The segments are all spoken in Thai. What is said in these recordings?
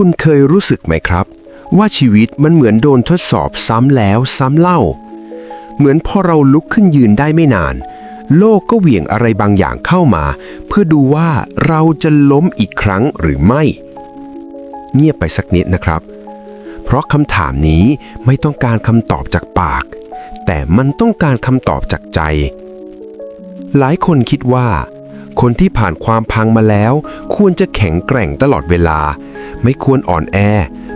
คุณเคยรู้สึกไหมครับ ว่าชีวิตมันเหมือนโดนทดสอบซ้ำแล้วซ้ำเล่า เหมือนพอเราลุกขึ้นยืนได้ไม่นาน โลกก็เหวี่ยงอะไรบางอย่างเข้ามา เพื่อดูว่าเราจะล้มอีกครั้งหรือไม่ เงียบไปสักนิดนะครับ เพราะคำถามนี้ไม่ต้องการคำตอบจากปาก แต่มันต้องการคำตอบจากใจ หลายคนคิดว่าคนที่ผ่านความพังมาแล้ว ควรจะแข็งแกร่งตลอดเวลา ไม่ควรอ่อนแอ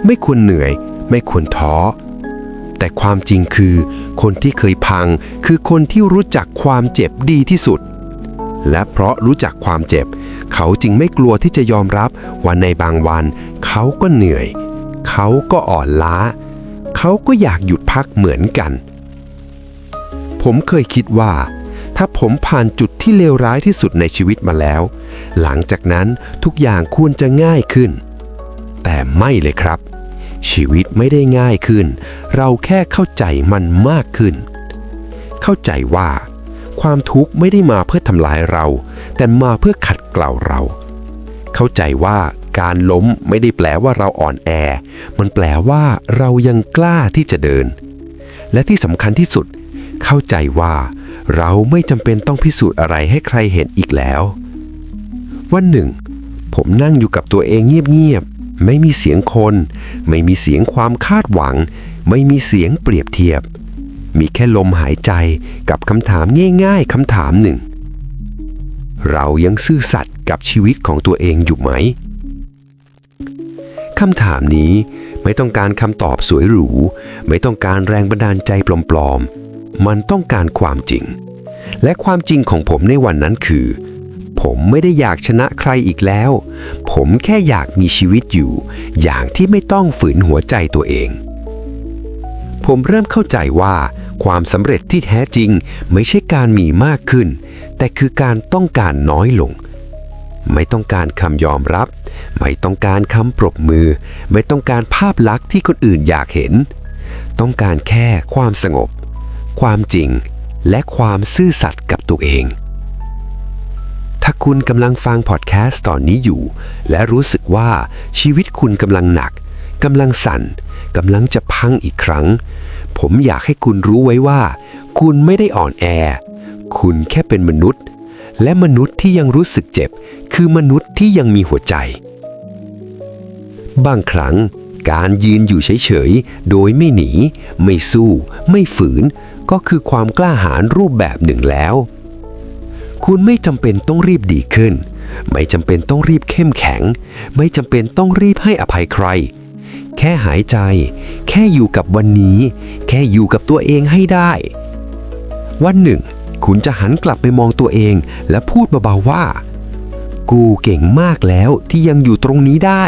ไม่ควรเหนื่อย ไม่ควรท้อ แต่ความจริงคือ คนที่เคยพังคือคนที่รู้จักความเจ็บดีที่สุด และเพราะรู้จักความเจ็บ เขาจึงไม่กลัวที่จะยอมรับว่าในบางวัน เขาก็เหนื่อย เขาก็อ่อนล้า เขาก็อยากหยุดพักเหมือนกัน ผมเคยคิดว่าถ้าผมผ่านจุดที่เลวร้ายที่สุดในชีวิตมาแล้ว หลังจากนั้นทุกอย่างควรจะง่ายขึ้น แต่ไม่เลยครับ ชีวิตไม่ได้ง่ายขึ้น เราแค่เข้าใจมันมากขึ้น เข้าใจว่า ความทุกข์ไม่ได้มาเพื่อทำลายเรา แต่มาเพื่อขัดเกลาเรา เข้าใจว่าการล้มไม่ได้แปลว่าเราอ่อนแอ มันแปลว่าเรายังกล้าที่จะเดิน และที่สำคัญที่สุด เข้าใจว่า เราไม่จำเป็นต้องพิสูจน์อะไรให้ใครเห็นอีกแล้ว วันหนึ่ง ผมนั่งอยู่กับตัวเองเงียบๆ ไม่มีเสียงคน ไม่มีเสียงความคาดหวัง ไม่มีเสียงเปรียบเทียบ มีแค่ลมหายใจกับคำถามง่ายๆคำถามหนึ่ง เรายังซื่อสัตย์กับชีวิตของตัวเองอยู่ไหมคำถามนี้ไม่ต้องการคำตอบสวยหรู ไม่ต้องการแรงบันดาลใจปลอมๆ มันต้องการความจริง และความจริงของผมในวันนั้นคือ ผมไม่ได้อยากชนะใครอีกแล้ว ผมแค่อยากมีชีวิตอยู่ อย่างที่ไม่ต้องฝืนหัวใจตัวเอง ผมเริ่มเข้าใจว่า ความสำเร็จที่แท้จริงไม่ใช่การมีมากขึ้น แต่คือการต้องการน้อยลง ไม่ต้องการคำยอมรับ ไม่ต้องการคำปรบมือ ไม่ต้องการภาพลักษณ์ที่คนอื่นอยากเห็น ต้องการแค่ความสงบ ความจริง และความซื่อสัตย์กับตัวเอง ถ้าคุณกำลังฟังพอดแคสต์ตอนนี้อยู่ และรู้สึกว่าชีวิตคุณกำลังหนักกำลังสั่นกำลังจะพังอีกครั้ง ผมอยากให้คุณรู้ไว้ว่า คุณไม่ได้อ่อนแอ คุณแค่เป็นมนุษย์ และมนุษย์ที่ยังรู้สึกเจ็บ คือมนุษย์ที่ยังมีหัวใจ บางครั้ง การยืนอยู่เฉยๆ โดยไม่หนี ไม่สู้ ไม่ฝืน ก็คือความกล้าหาญรูปแบบหนึ่งแล้ว คุณไม่จำเป็นต้องรีบดีขึ้น ไม่จำเป็นต้องรีบเข้มแข็ง ไม่จำเป็นต้องรีบให้อภัยใคร แค่หายใจ แค่อยู่กับวันนี้ แค่อยู่กับตัวเองให้ได้ วันหนึ่ง คุณจะหันกลับไปมองตัวเอง และพูดเบาๆว่า กูเก่งมากแล้วที่ยังอยู่ตรงนี้ได้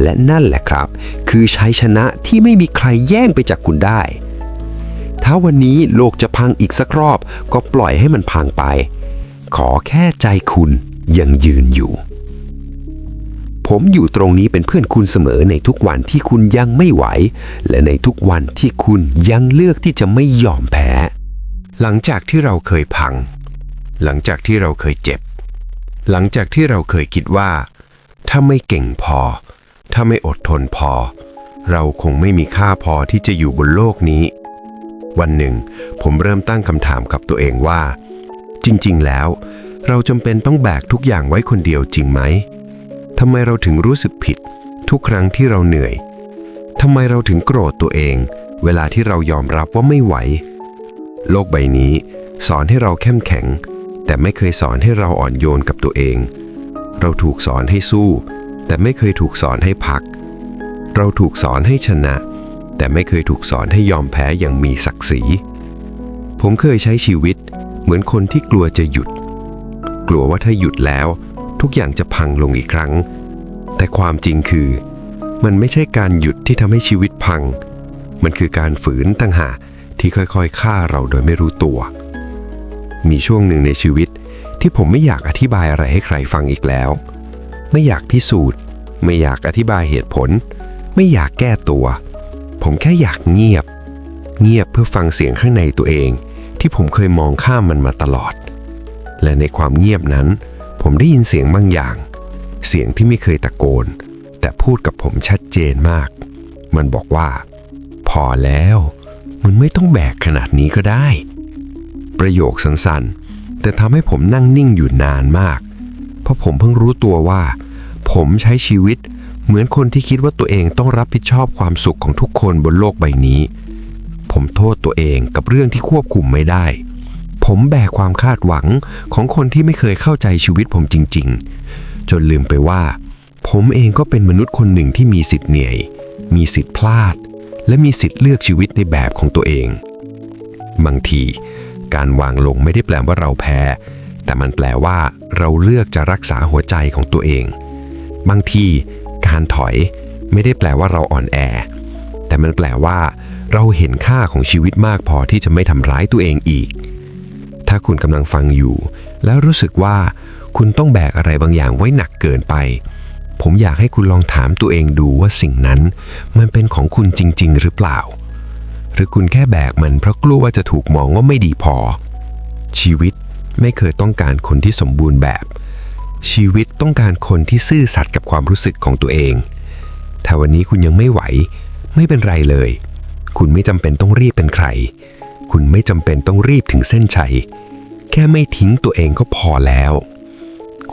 และนั่นแหละครับ คือชัยชนะที่ไม่มีใครแย่งไปจากคุณได้ ถ้าวันนี้โลกจะพังอีกสักรอบ ก็ปล่อยให้มันพังไป ขอแค่ใจคุณยังยืนอยู่ ผมอยู่ตรงนี้เป็นเพื่อนคุณเสมอในทุกวันที่คุณยังไม่ไหว และในทุกวันที่คุณยังเลือกที่จะไม่ยอมแพ้ หลังจากที่เราเคยพัง หลังจากที่เราเคยเจ็บ หลังจากที่เราเคยคิดว่า ถ้าไม่เก่งพอ ถ้าไม่อดทนพอ เราคงไม่มีค่าพอที่จะอยู่บนโลกนี้ วันหนึ่ง ผมเริ่มตั้งคำถามกับตัวเองว่า จริงๆ แล้ว เราจำเป็นต้องแบกทุกอย่างไว้คนเดียวจริงไหมทำไมเราถึงรู้สึกผิด ทุกครั้งที่เราเหนื่อยทำไมเราถึงโกรธตัวเอง เวลาที่เรายอมรับว่าไม่ไหว โลกใบนี้ สอนให้เราเข้มแข็ง แต่ไม่เคยสอนให้เราอ่อนโยนกับตัวเอง เราถูกสอนให้สู้ แต่ไม่เคยถูกสอนให้พัก เราถูกสอนให้ชนะ แต่ไม่เคยถูกสอนให้ยอมแพ้อย่างมีศักดิ์ศรี ผมเคยใช้ชีวิตเหมือนคนที่กลัวจะหยุด กลัวว่าถ้าหยุดแล้ว ทุกอย่างจะพังลงอีกครั้ง แต่ความจริงคือ มันไม่ใช่การหยุดที่ทำให้ชีวิตพัง มันคือการฝืนตั้งหากที่ค่อยๆฆ่าเราโดยไม่รู้ตัว มีช่วงหนึ่งในชีวิตที่ผมไม่อยากอธิบายอะไรให้ใครฟังอีกแล้ว ไม่อยากพิสูจน์ ไม่อยากอธิบายเหตุผล ไม่อยากแก้ตัว ผมแค่อยากเงียบ เงียบเพื่อฟังเสียงข้างในตัวเอง ที่ผมเคยมองข้ามมันมาตลอด และในความเงียบนั้น ผมได้ยินเสียงบางอย่าง เสียงที่ไม่เคยตะโกน แต่พูดกับผมชัดเจนมาก มันบอกว่า พอแล้ว มันไม่ต้องแบกขนาดนี้ก็ได้ ประโยคสั้นๆ แต่ทำให้ผมนั่งนิ่งอยู่นานมาก เพราะผมเพิ่งรู้ตัวว่า ผมใช้ชีวิต เหมือนคนที่คิดว่าตัวเองต้องรับผิดชอบความสุขของทุกคนบนโลกใบนี้ ผมโทษตัวเองกับเรื่องที่ควบคุมไม่ได้ ผมแบกความคาดหวังของคนที่ไม่เคยเข้าใจชีวิตผมจริง ๆ จนลืมไปว่า ผมเองก็เป็นมนุษย์คนหนึ่งที่มีสิทธิ์เหนื่อย มีสิทธิ์พลาด และมีสิทธิ์เลือกชีวิตในแบบของตัวเอง บางที การวางลงไม่ได้แปลว่าเราแพ้ แต่มันแปลว่า เราเลือกจะรักษาหัวใจของตัวเอง บางที การถอย ไม่ได้แปลว่าเราอ่อนแอ แต่มันแปลว่า เราเห็นค่าของชีวิตมากพอที่จะไม่ทำร้ายตัวเองอีก ถ้าคุณกำลังฟังอยู่ แล้วรู้สึกว่า คุณต้องแบกอะไรบางอย่างไว้หนักเกินไป ผมอยากให้คุณลองถามตัวเองดูว่าสิ่งนั้น มันเป็นของคุณจริง ๆ หรือเปล่า หรือคุณแค่แบกมันเพราะกลัวว่าจะถูกมองว่าไม่ดีพอ ชีวิตไม่เคยต้องการคนที่สมบูรณ์แบบ ชีวิตต้องการคนที่ซื่อสัตย์กับความรู้สึกของตัวเอง ถ้าวันนี้คุณยังไม่ไหว ไม่เป็นไรเลย คุณไม่จำเป็นต้องรีบเป็นใคร คุณไม่จำเป็นต้องรีบถึงเส้นชัย แค่ไม่ทิ้งตัวเองก็พอแล้ว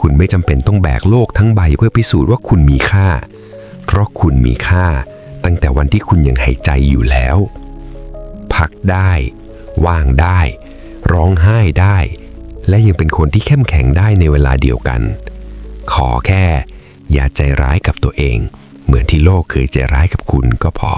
คุณไม่จำเป็นต้องแบกโลกทั้งใบเพื่อพิสูจน์ว่าคุณมีค่า เพราะคุณมีค่า ตั้งแต่วันที่คุณยังหายใจอยู่แล้ว พักได้ ว่างได้ ร้องไห้ได้ และยังเป็นคนที่เข้มแข็งได้ในเวลาเดียวกัน ขอแค่ อย่าใจร้ายกับตัวเอง เหมือนที่โลกเคยใจร้ายกับคุณก็พอ